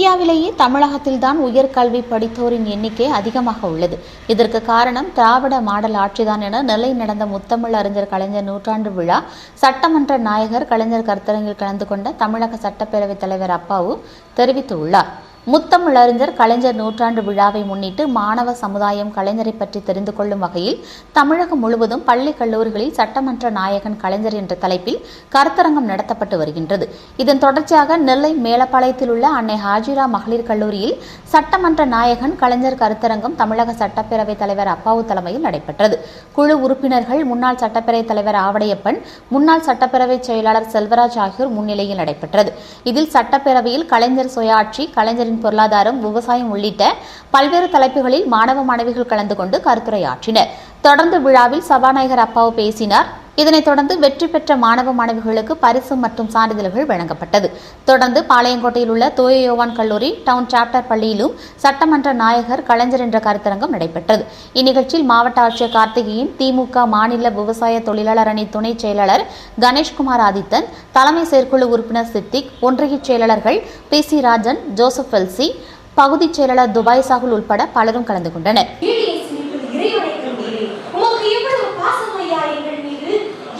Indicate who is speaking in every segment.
Speaker 1: இந்தியாவிலேயே தமிழகத்தில்தான் உயர்கல்வி படித்தோரின் எண்ணிக்கை அதிகமாக உள்ளது. இதற்கு காரணம் திராவிட மாடல் ஆட்சிதான் என நிலை நடந்த முத்தமிழ் அறிஞர் கலைஞர் நூற்றாண்டு விழா சட்டமன்ற நாயகர் கலைஞர் கருத்தரங்கில் கலந்து கொண்ட தமிழக சட்டப்பேரவைத் தலைவர் அப்பாவு தெரிவித்துள்ளார். முத்தமிழறிஞர் கலைஞர் நூற்றாண்டு விழாவை முன்னிட்டு மாணவ சமுதாயம் கலைஞரை பற்றி தெரிந்து கொள்ளும் வகையில் தமிழகம் முழுவதும் பள்ளி கல்லூரிகளில் சட்டமன்ற நாயகன் கலைஞர் என்ற தலைப்பில் கருத்தரங்கம் நடத்தப்பட்டு வருகின்றது. இதன் தொடர்ச்சியாக நெல்லை மேலப்பாளையத்தில் உள்ள அன்னை ஹாஜிரா மகளிர் கல்லூரியில் சட்டமன்ற நாயகன் கலைஞர் கருத்தரங்கம் தமிழக சட்டப்பேரவைத் தலைவர் அப்பாவு தலைமையில் நடைபெற்றது. குழு உறுப்பினர்கள் முன்னாள் சட்டப்பேரவைத் தலைவர் ஆவடையப்பன் முன்னாள் சட்டப்பேரவை செயலாளர் செல்வராஜ் ஆகியோர் முன்னிலையில் நடைபெற்றது. இதில் சட்டப்பேரவையில் கலைஞர் சுயாட்சி கலைஞர் கலைஞரின் பொருளாதாரம் விவசாயம் உள்ளிட்ட பல்வேறு தலைப்புகளில் மாணவ மாணவிகள் கலந்து கொண்டு கருத்துரையாற்றினர். தொடர்ந்து விழாவில் சபாநாயகர் அப்பாவு பேசினார். இதனைத் தொடர்ந்து வெற்றி பெற்ற மாணவ மாணவிகளுக்கு பரிசு மற்றும் சான்றிதழ்கள் வழங்கப்பட்டது. தொடர்ந்து பாளையங்கோட்டையில் உள்ள தூய யோவான் கல்லூரி டவுன் சாப்டர் பள்ளியிலும் சட்டமன்ற நாயகர் கலைஞர் என்ற கருத்தரங்கம் நடைபெற்றது. இந்நிகழ்ச்சியில் மாவட்ட ஆட்சியர் கார்த்திகேயன் திமுக மாநில விவசாய தொழிலாளர் அணி துணைச் செயலாளர் கணேஷ்குமார் ஆதித்தன் தலைமை செயற்குழு உறுப்பினர் சித்திக் ஒன்றிய செயலாளர்கள் P C Rajan Joseph Elsie பகுதிச் செயலாளர் துபாய் சாகுல் உட்பட பலரும் கலந்து கொண்டனர்.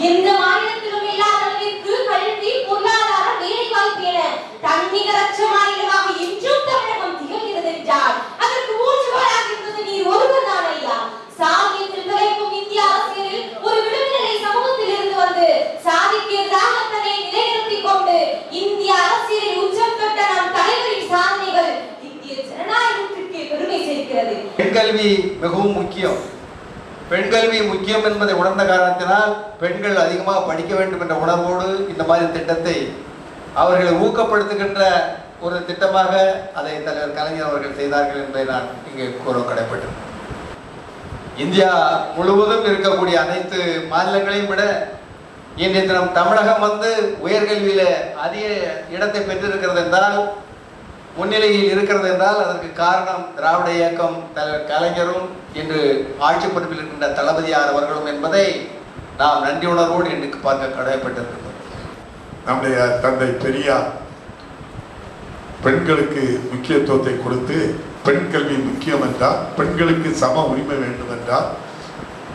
Speaker 2: எந்த மாநிலத்திலும் இல்லாத அளவிற்கு கல்வி பொருளாதார வேலை வாய்ப்பு என தன்னிகரற்ற மாநிலமாக இன்றும் தமிழகம் திகழ்கிறது என்றால் அதற்கு ஊற்றுவராக இருந்தது நீர் ஒருவர் தான் ஐயா. சாகியத்தில் பிழைக்கும் இந்திய அரசியலில் ஒரு விடுதலை சமூகத்தில் இருந்து வந்து சாதிக்கு எதிராக தன்னை நிலைநிறுத்திக் கொண்டு இந்திய அரசியலில் உச்சம் தொட்ட நம் தலைவரின் சாதனைகள் இந்திய ஜனநாயகத்திற்கே பெருமை சேர்க்கிறது.
Speaker 3: கல்வி மிகவும் முக்கியம். பெண் கல்வி முக்கியம் என்பதை உணர்ந்த காரணத்தினால் பெண்கள் அதிகமாக படிக்க வேண்டும் என்ற உணர்வோடு இந்த மாதிரி திட்டத்தை அவர்களை ஊக்கப்படுத்துகின்ற ஒரு திட்டமாக அதை தலைவர் கலைஞர் அவர்கள் செய்தார்கள் என்பதை நான் இங்கே கூற கடைப்பட்டேன் இந்தியா முழுவதும் இருக்கக்கூடிய அனைத்து மாநிலங்களையும் விட இன்றைய தினம் தமிழகம் வந்து உயர்கல்வியில அதிக இடத்தை பெற்றிருக்கிறது என்றால் முன்னிலையில் இருக்கிறது என்றால் அதற்கு காரணம் திராவிட இயக்கம் தலைவர் கலைஞரும் இன்று ஆட்சி பொறுப்பில் இருக்கின்ற தளபதியார் அவர்களும் என்பதை நாம் நன்றி உணர்வோடு இன்றைக்கு பார்க்க கடமைப்பட்டிருக்கிறோம்
Speaker 4: நம்முடைய தந்தை பெரியார் பெண்களுக்கு முக்கியத்துவத்தை கொடுத்து பெண் கல்வி முக்கியம் என்றால் பெண்களுக்கு சம உரிமை வேண்டும் என்றால்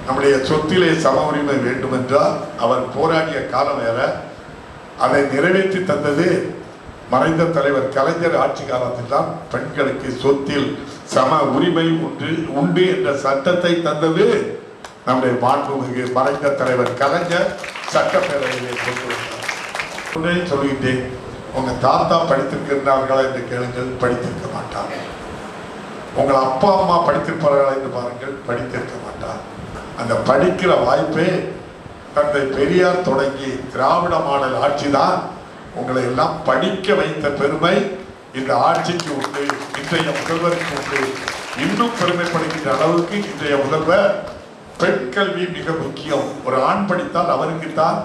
Speaker 4: நம்முடைய சொத்திலே சம உரிமை வேண்டும் என்றால் அவர் போராடிய காலம் வேற அதை நிறைவேற்றி தந்தது மறைந்த தலைவர் கலைஞர் ஆட்சி காலத்தில் தான் பெண்களுக்கு சொத்தில் சம உரிமை உண்டு உண்டு என்ற சட்டத்தை தந்தது. நம்முடைய மாண்புமிகு மறைந்த தலைவர் கலைஞர் சட்டப்பேரவையிலே கொண்டு வந்தார் சொல்லிட்டேன் உங்க தாத்தா படித்திருக்கிறார்களா என்று கேளுங்கள் படித்திருக்க மாட்டார். உங்கள் அப்பா அம்மா படித்திருப்பார்களா என்று பாருங்கள் படித்திருக்க மாட்டார். அந்த படிக்கிற வாய்ப்பே தந்தை பெரியார் தொடங்கி திராவிட மாடல் ஆட்சி தான் உங்களை எல்லாம் படிக்க வைத்த பெருமை இந்த ஆட்சிக்கு உண்டு இன்றைய முதல்வருக்கு உண்டு. இன்னும் பெருமைப்படுகின்ற அளவுக்கு இன்றைய முதல்வர் பெண் கல்வி மிக முக்கியம். ஒரு ஆண் படித்தால் அவருக்கு தான்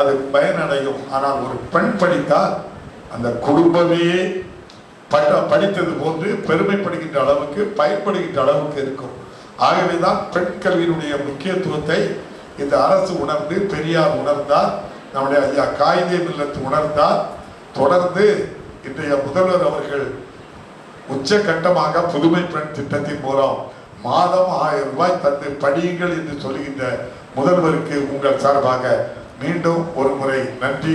Speaker 4: அது பயனடையும். ஆனால் ஒரு பெண் படித்தால் அந்த குடும்பமே பட்ட படித்தது போன்று பெருமைப்படுகின்ற அளவுக்கு பயன்படுகின்ற அளவுக்கு இருக்கும். ஆகவேதான் பெண் கல்வியினுடைய முக்கியத்துவத்தை இந்த அரசு உணர்ந்து பெரியார் உணர்ந்தார். நம்முடைய ஐயா காயிதே மில்லத்து உணர்ந்தால் தொடர்ந்து இன்றைய முதல்வர் அவர்கள் உச்சகட்டமாக புதுமை பெண் திட்டத்தின் மூலம் மாதம் ஆயிரம் ரூபாய் தந்து படியுங்கள் என்று சொல்லுகின்ற முதல்வருக்கு உங்கள் சார்பாக மீண்டும் ஒரு முறை நன்றி